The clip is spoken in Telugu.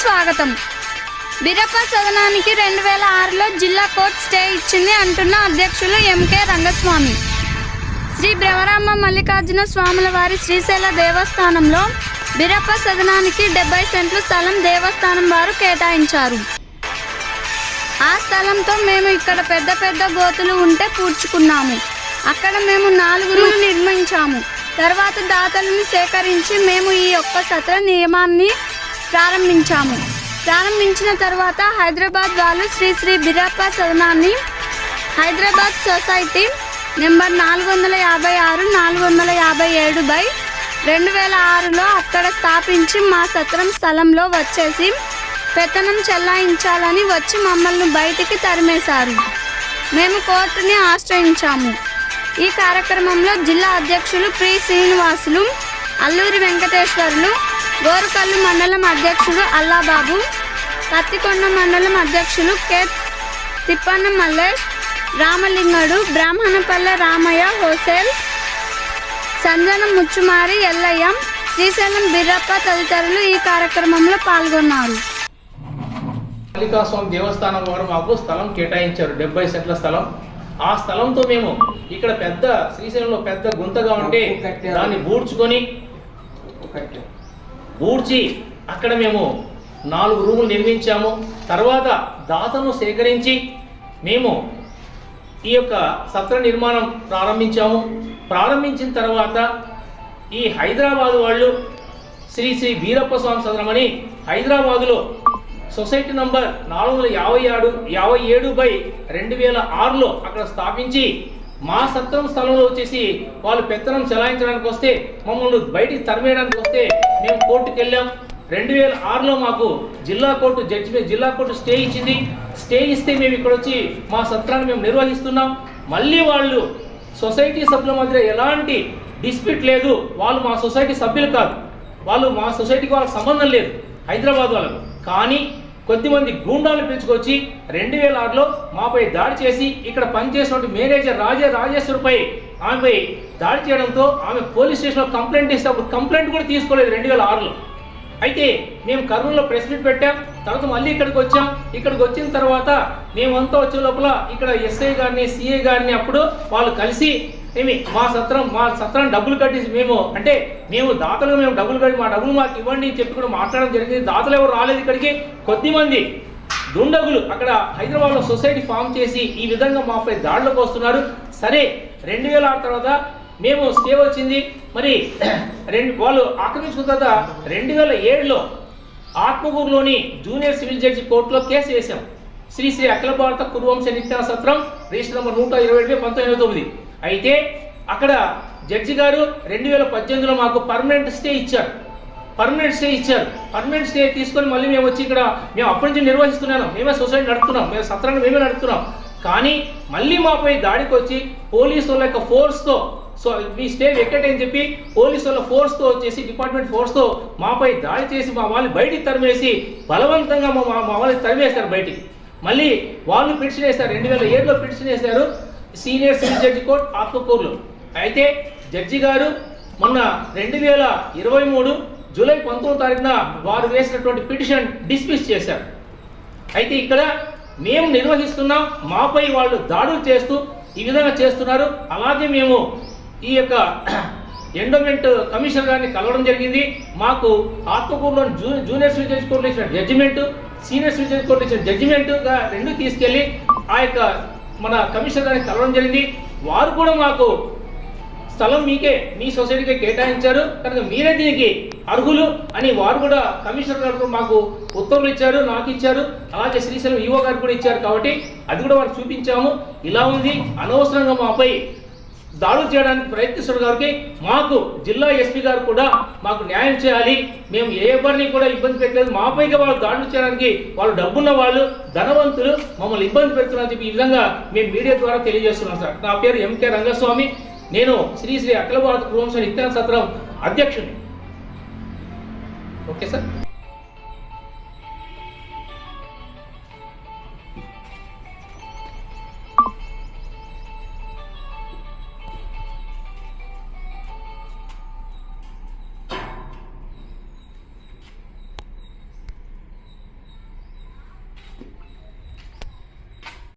స్వాగతం. బిరప్ప సదనానికి రెండు వేల ఆరులో జిల్లా కోర్టు స్టే ఇచ్చింది అంటున్న అధ్యక్షులు ఎంకే రంగస్వామి. శ్రీ బ్రవరామ మల్లికార్జున స్వాముల వారి శ్రీశైల దేవస్థానంలో బిరప్ప సదనానికి డెబ్బై సెంట్లు స్థలం దేవస్థానం వారు కేటాయించారు. ఆ స్థలంతో మేము ఇక్కడ పెద్ద పెద్ద గోతులు ఉంటే పూడ్చుకున్నాము. అక్కడ మేము నాలుగు నిర్మించాము. తర్వాత దాతలను సేకరించి మేము ఈ ఒక్క సత్ర నియమాన్ని ప్రారంభించాము. ప్రారంభించిన తర్వాత హైదరాబాద్ వాళ్ళు శ్రీ శ్రీ బిరప్ప సదనాన్ని హైదరాబాద్ సొసైటీ నెంబర్ నాలుగు వందల యాభై ఆరు నాలుగు వందల యాభై ఏడు బై రెండు వేల ఆరులో అక్కడ స్థాపించి మా సత్రం స్థలంలో వచ్చేసి పెత్తనం చెల్లాయించాలని వచ్చి మమ్మల్ని బయటికి తరిమేశారు. మేము కోర్టుని ఆశ్రయించాము. ఈ కార్యక్రమంలో జిల్లా అధ్యక్షులు ప్రి శ్రీనివాసులు అల్లూరి వెంకటేశ్వర్లు గోరుకల్లు మండలం అధ్యక్షులు అల్లాబాబు కత్తికొండ మండలం అధ్యక్షులు కె. తిప్పన్న మల్లేష్ రామలింగడు బ్రాహ్మణపల్లె రామయ్య హోసేల్ సంజన ముచ్చుమారి ఎల్లయ్య శ్రీశైలం బిర్రప్ప తదితరులు ఈ కార్యక్రమంలో పాల్గొన్నారు. మల్లికాస్వామి దేవస్థానం వారు మాకు స్థలం కేటాయించారు. డెబ్బై సెంట్ల స్థలం. ఆ స్థలంతో మేము ఇక్కడ పెద్ద శ్రీశైలంలో పెద్ద గుంతగా ఉంటే దాన్ని బూడ్చుకొని ఊడ్చి అక్కడ మేము నాలుగు రూములు నిర్మించాము. తర్వాత దాతను సేకరించి మేము ఈ యొక్క సత్ర నిర్మాణం ప్రారంభించాము. ప్రారంభించిన తర్వాత ఈ హైదరాబాద్ వాళ్ళు శ్రీ శ్రీ వీరప్ప స్వామి సదనం అని హైదరాబాదులో సొసైటీ నంబర్ నాలుగు వందల యాభై ఆరు యాభై ఏడు బై రెండు వేల ఆరులో అక్కడ స్థాపించి మా సత్రం స్థలంలో వచ్చేసి వాళ్ళు పెత్తనం చెలాయించడానికి వస్తే మమ్మల్ని బయటికి తరిమేయడానికి వస్తే మేము కోర్టుకు వెళ్ళాం. రెండు వేల ఆరులో మాకు జిల్లా కోర్టు జడ్జిమెంట్ జిల్లా కోర్టు స్టే ఇచ్చింది. స్టే ఇస్తే మేము ఇక్కడ వచ్చి మా సత్రాన్ని మేము నిర్వహిస్తున్నాం. మళ్ళీ వాళ్ళు సొసైటీ సభ్యుల మధ్య ఎలాంటి డిస్ప్యూట్ లేదు. వాళ్ళు మా సొసైటీ సభ్యులు కాదు. వాళ్ళు మా సొసైటీకి వాళ్ళకి సంబంధం లేదు హైదరాబాద్ వాళ్ళకు. కానీ కొద్దిమంది గూండాలు పిలుచుకొచ్చి రెండు వేల ఆరులో మాపై దాడి చేసి ఇక్కడ పనిచేసినటువంటి మేనేజర్ రాజే రాజేశ్వరిపై ఆమెపై దాడి చేయడంతో ఆమె పోలీస్ స్టేషన్లో కంప్లైంట్ ఇస్తే అప్పుడు కంప్లైంట్ కూడా తీసుకోలేదు రెండు వేల ఆరులో. అయితే మేము కర్నూలులో ప్రెస్ మీట్ పెట్టాం తర్వాత మళ్ళీ ఇక్కడికి వచ్చాం. ఇక్కడికి వచ్చిన తర్వాత మేమంతా వచ్చే లోపల ఇక్కడ ఎస్ఐ గారిని సిఐ గారిని అప్పుడు వాళ్ళు కలిసి ఏమి మా సత్రం మా సత్రం డబ్బులు కట్టేసి మేము అంటే మేము దాతలు మేము డబ్బులు కట్టి మా డబ్బులు మాకు ఇవ్వండి అని చెప్పి కూడా మాట్లాడడం జరిగింది. దాతలు ఎవరు రాలేదు ఇక్కడికి. కొద్దిమంది దుండగులు అక్కడ హైదరాబాద్లో సొసైటీ ఫామ్ చేసి ఈ విధంగా మాపై దాడులకు వస్తున్నారు. సరే రెండు వేల ఆరు తర్వాత మేము స్టే వచ్చింది. మరి రెండు వాళ్ళు ఆక్రమించుకున్న తర్వాత రెండు వేల ఏడులో ఆత్మకూరులోని జూనియర్ సివిల్ జడ్జి కోర్టులో కేసు వేశాం. శ్రీ శ్రీ అఖిల భారత కురువంశ నిత్యాన సత్రం రిజిస్టర్ నెంబర్ నూట ఇరవై ఏడు పంతొమ్మిది తొమ్మిది. అయితే అక్కడ జడ్జి గారు రెండు వేల పద్దెనిమిదిలో మాకు పర్మనెంట్ స్టే ఇచ్చారు. పర్మనెంట్ స్టే ఇచ్చారు. పర్మనెంట్ స్టే తీసుకొని మళ్ళీ మేము వచ్చి ఇక్కడ మేము అప్పటి నుంచి నిర్వహిస్తున్నాను. మేమే సొసైటీ నడుపుతున్నాం. మేము సత్రాన్ని మేమే నడుపుతున్నాం. కానీ మళ్ళీ మాపై దాడికి వచ్చి పోలీసు వాళ్ళ యొక్క ఫోర్స్తో సో మీ స్టే వెకెట్ అని చెప్పి పోలీసు వాళ్ళ ఫోర్స్తో వచ్చేసి డిపార్ట్మెంట్ ఫోర్స్తో మాపై దాడి చేసి మా వాళ్ళని బయటికి తరిమేసి బలవంతంగా మా మా- వాళ్ళని తరిమేశారు బయటికి. మళ్ళీ వాళ్ళు పిటిషన్ వేశారు రెండు వేల ఏడులో పిటిషన్ వేశారు సీనియర్ సివిల్ జడ్జి కోర్ట్ ఆత్మకూరులో. అయితే జడ్జి గారు మొన్న రెండు వేల ఇరవై మూడు జూలై పంతొమ్మిది తారీఖున వారు వేసినటువంటి పిటిషన్ డిస్మిస్ చేశారు. అయితే ఇక్కడ మేము నిర్వహిస్తున్నాం మాపై వాళ్ళు దాడులు చేస్తూ ఈ విధంగా చేస్తున్నారు. అలాగే మేము ఈ యొక్క ఎండోమెంట్ కమిషనర్ గారిని కలవడం జరిగింది. మాకు ఆత్మకూరులోని జూ జూనియర్ స్విచ్ జడ్జి కోర్టులో ఇచ్చిన జడ్జిమెంట్ సీనియర్ స్విచ్ జడ్జి కోర్టులో ఇచ్చిన జడ్జిమెంట్గా రెండు తీసుకెళ్ళి ఆ యొక్క మన కమిషనర్ గారిని కలవడం జరిగింది. వారు కూడా మాకు స్థలం మీకే మీ సొసైటీకే కేటాయించారు. కనుక మీరే దీనికి అర్హులు అని వారు కూడా కమిషనర్ గారు మాకు ఉత్తర్వులు ఇచ్చారు నాకు ఇచ్చారు. అలాగే శ్రీశైలం ఈవో గారు కూడా ఇచ్చారు కాబట్టి అది కూడా వారికి చూపించాము. ఇలా ఉంది. అనవసరంగా మాపై దాడులు చేయడానికి ప్రయత్నిస్తున్న గారికి మాకు జిల్లా ఎస్పీ గారు కూడా మాకు న్యాయం చేయాలి. మేము ఏ ఎవరిని కూడా ఇబ్బంది పెట్టలేదు. మాపైగా వాళ్ళు దాడులు చేయడానికి వాళ్ళు డబ్బున్న వాళ్ళు ధనవంతులు మమ్మల్ని ఇబ్బంది పెడుతున్నారని చెప్పి ఈ విధంగా మేము మీడియా ద్వారా తెలియజేస్తున్నాం సార్. నా పేరు ఎంకే రంగస్వామి. నేను శ్రీ శ్రీ అఖిల భారత కుటుంబ నిత్యాన సత్రం అధ్యక్షుని. Okay sir?